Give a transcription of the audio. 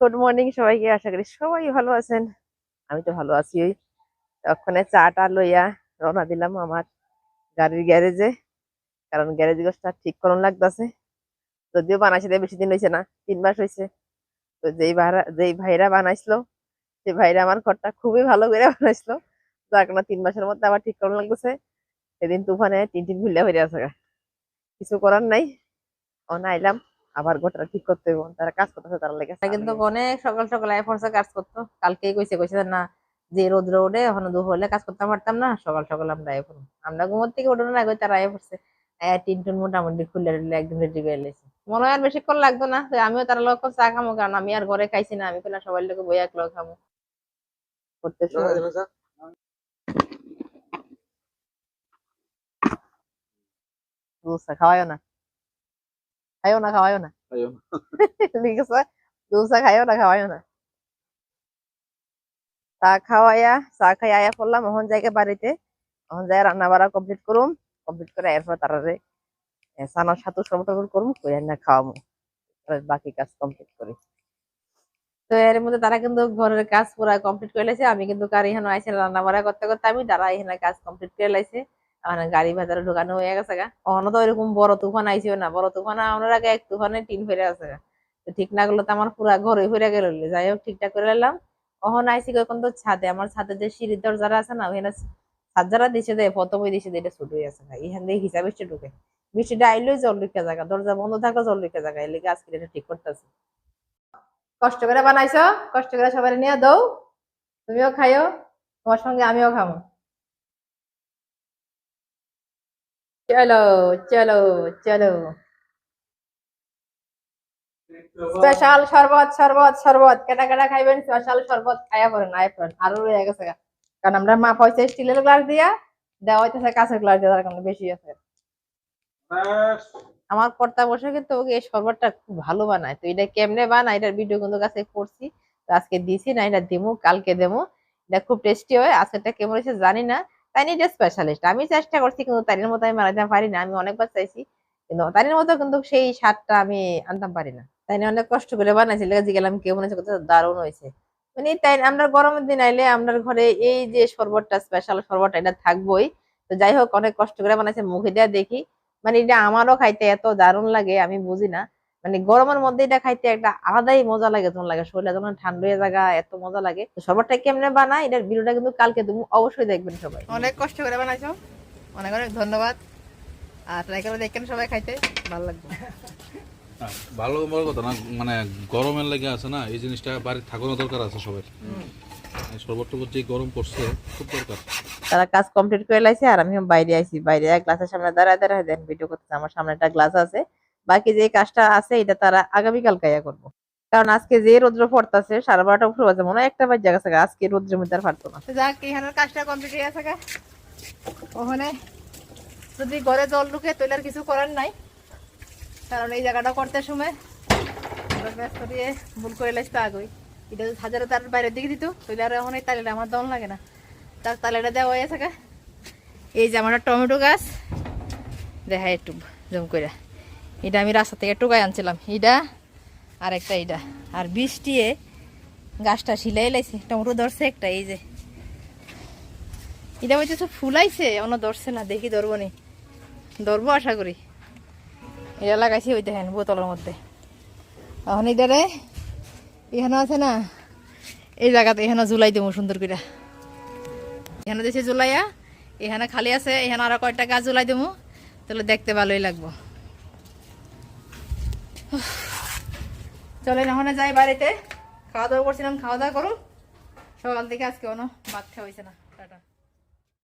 Good morning সবাইকে আশা করি সবাই ভালো আছেন। আমি তো ভালো আছি ওই। ওখানে চাটা লইয়া রওনা দিলাম আমার গাড়ির গ্যারেজে, কারণ গ্যারেজ গোসটা ঠিক করুন লাগতেছে। যদিও বানাইছে বেশি দিন হয়েছে না, তিন মাস হয়েছে তো যেই ভাড়া যেই ভাইরা বানাইছিল, সেই ভাইরা আমার ঘরটা খুবই ভালো করে বানাইছিল। যার কারণে তিন মাসের মধ্যে আবার ঠিক করুন লাগতেছে। সেদিন তুফানে তিন তিন ভুলিয়া হয়ে আছে কিছু করার নাই, অনা আইলাম। আবার ঘরটা ঠিক করতে হইব তারা কাজ করতেছে তারা লেগে। কিন্তু অনেক সকাল সকাল আয় কাজ করতো। কালকেই কইছে কইছে না যে রোদ রোডে এখন দুপুর হলে কাজ করতে পারতাম না সকাল সকাল আমরা পড়ব আমরা ঘুমোর থেকে উঠোনো না তারা আয় পড়ছে আয়া টিন টুন মোটামুটি খুলে টুলে একদম রেডি করে লেছে। মনে হয় আর বেশিক্ষণ লাগতো না আমিও তার লোক চা খামো কারণ আমি আর ঘরে খাইছি না আমি পেলাম সবাই লোক বই এক লোক খামো। করতে খাওয়াইও না। খাইও না খাওয়াইও না ঠিক আছে দুধ খাইও না খাওয়াইও না চা খাওয়াইয়া চা খাই আয়া পড়লাম এখন জায়গা বাড়িতে এখন যাই রান্না বাড়া কমপ্লিট করুম কমপ্লিট করে এরপর তারারে সানার সাথে সর্বত করুম করে না খাওয়াবো বাকি কাজ কমপ্লিট করি তো এর মধ্যে তারা কিন্তু ঘরের কাজ পুরা কমপ্লিট করে লাইছে আমি কিন্তু কার এখানে আইসে রান্না বাড়া করতে করতে আমি তারা এখানে কাজ কমপ্লিট করে লাইছে আমার গাড়ি বাজারে ঢোকানো হয়ে গেছে গা। অন্য তো এরকম বড় তুফান আইসিও না। বড় তুফান আমার আগে এক তুফানে টিন ফেরে আছে গা। ঠিক না করলে তো আমার পুরা ঘরে ফিরে গেল যাই হোক ঠিকঠাক করে নিলাম অহন আইসি কখন তো ছাদে। আমার ছাদে যে সিঁড়ির দরজারা আছে না ওখানে ছাদ যারা দিছে দেয় প্রথমে দিছে দিয়ে ছুট হয়ে আছে ভাই এখান থেকে হিসাবে বৃষ্টি ঢুকে। বৃষ্টিটা আইলেই জল রেখে জায়গা দরজা বন্ধ থাকলে জল রেখে জায়গা এর আজকে এটা ঠিক করতেছে কষ্ট করে বানাইছো? কষ্ট করে সবাই নিয়ে দৌ। তুমিও খাইও তোমার সঙ্গে আমিও খাব চলো চলো চলো। স্পেশাল শরবত শরবত শরবত। কেটা কেটা খাইবেন? স্পেশাল শরবত খাইয়া পড়েন, আয় পড়েন। আরও রয়ে গেছে কারণ আমরা মা পয়সা স্টিলের গ্লাস দিয়া, দেওয়া হইতেছে কাঁচের গ্লাস দিয়া, তার কারণে বেশি আছে। আমার কর্তা বসে কিন্তু ওকে এই শরবতটা খুব ভালো বানায়। তো এটা কেমনে বানায়, এটার ভিডিও কিন্তু কাছে করছি তো আজকে দিছি না, এটা দিমু, কালকে দেমু। এটা খুব টেস্টি হয়, আজকেরটা কেমন হয়েছে জানি না। তাই নিয়ে স্পেশালিস্ট আমি চেষ্টা করছি কিন্তু তারির মতো আমি বানাইতে পারি না, আমি অনেকবার চাইছি। কিন্তু তারির মতো কিন্তু সেই স্বাদটা আমি আনতাম পারি না। তাই অনেক কষ্ট করে বানাইছি লেগে গেলাম কেমন হয়েছে কত দারুণ হয়েছে। মানে তাই আমরা গরমের দিন আইলে আমরা ঘরে এই যে শরবতটা স্পেশাল শরবতটা এটা থাকবোই। তো যাই হোক, অনেক কষ্ট করে বানাইছে, মুখে দেওয়া দেখি। মানে এটা আমারও খাইতে এত দারুণ লাগে, আমি বুঝি না। মানে গরমের মধ্যে এটা খাইতে একটা আলাদাই মজা লাগে যখন লাগে শরীরে যখন ঠান্ডা হয়ে জায়গা এত মজা লাগে। তো শরবতটা কেমনে বানাই এটার ভিডিওটা কিন্তু কালকে তুমি অবশ্যই দেখবেন সবাই। অনেক কষ্ট করে বানাইছো। অনেক অনেক ধন্যবাদ। আর ট্রাই করে দেখেন সবাই খাইতে ভালো লাগবে। হ্যাঁ, ভালো বড় কথা না মানে গরমের লেগে আছে না এই জিনিসটা বাড়ির থাকানো দরকার আছে সবাই। শরবত যে গরম পড়ছে খুব দরকার। তারা কাজ কমপ্লিট করে লাইছে আর আমি বাইরে আইছি। বাইরে এক গ্লাসের সামনে দাঁড়ায় দাঁড়ায় দেন ভিডিও করতেছে। আমার সামনে একটা গ্লাস আছে। বাকি যে কাজটা আছে, এটা তারা আগামীকাল কাইয়া করব। কারণ আজকে যে রোদ্র পড়তাছে, সাড়ে বারোটা উপরে বাজে, মনে একটা বাজে গেছে গা। আজকে রোদ্রের মধ্যে আর পারতো না। যাক এখানের কাজটা কমপ্লিট হয়ে গা। ওখানে যদি ঘরে জল ঢুকে, তাহলে আর কিছু করার নাই। কারণ এই জায়গাটা করতে সময় ব্যস্ত দিয়ে ভুল করে লাইছে আগই। এটা হাজারে তার বাইরের দিকে দিত, তাহলে আর এখন এই তালেটা আমার দম লাগে না। তার তালেটা দেওয়া হয়ে থাকে এই যে আমার টমেটো গাছ দেখা একটু জম করে এটা আমি রাস্তা থেকে টুকাই আনছিলাম। এটা আর একটা এটা। আর বৃষ্টিয়ে গাছটা সিলাই লাইছে টমেটো ধরছে, একটা এই যে। এটা হচ্ছে ফুলাইছে, অন্য ধরছে না, দেখি ধরবো নি। ধরবো আশা করি। এটা লাগাইছি ওই দেখেন বোতলের মধ্যে। এখন এটারে এখানে আছে না, এই জায়গাতে এখানে জুলাই দেবো সুন্দর করে। এখানে দেশে জুলাইয়া এখানে খালি আছে, এখানে আরও কয়েকটা গাছ জুলাই দেবো, তাহলে দেখতে ভালোই লাগবো। চলেন, এখন যাই বাড়িতে। খাওয়া দাওয়া করছিলাম, খাওয়া দাওয়া করুন। সকাল থেকে আজকে কোনো বাচ্চা হয়েছে না। টাটা।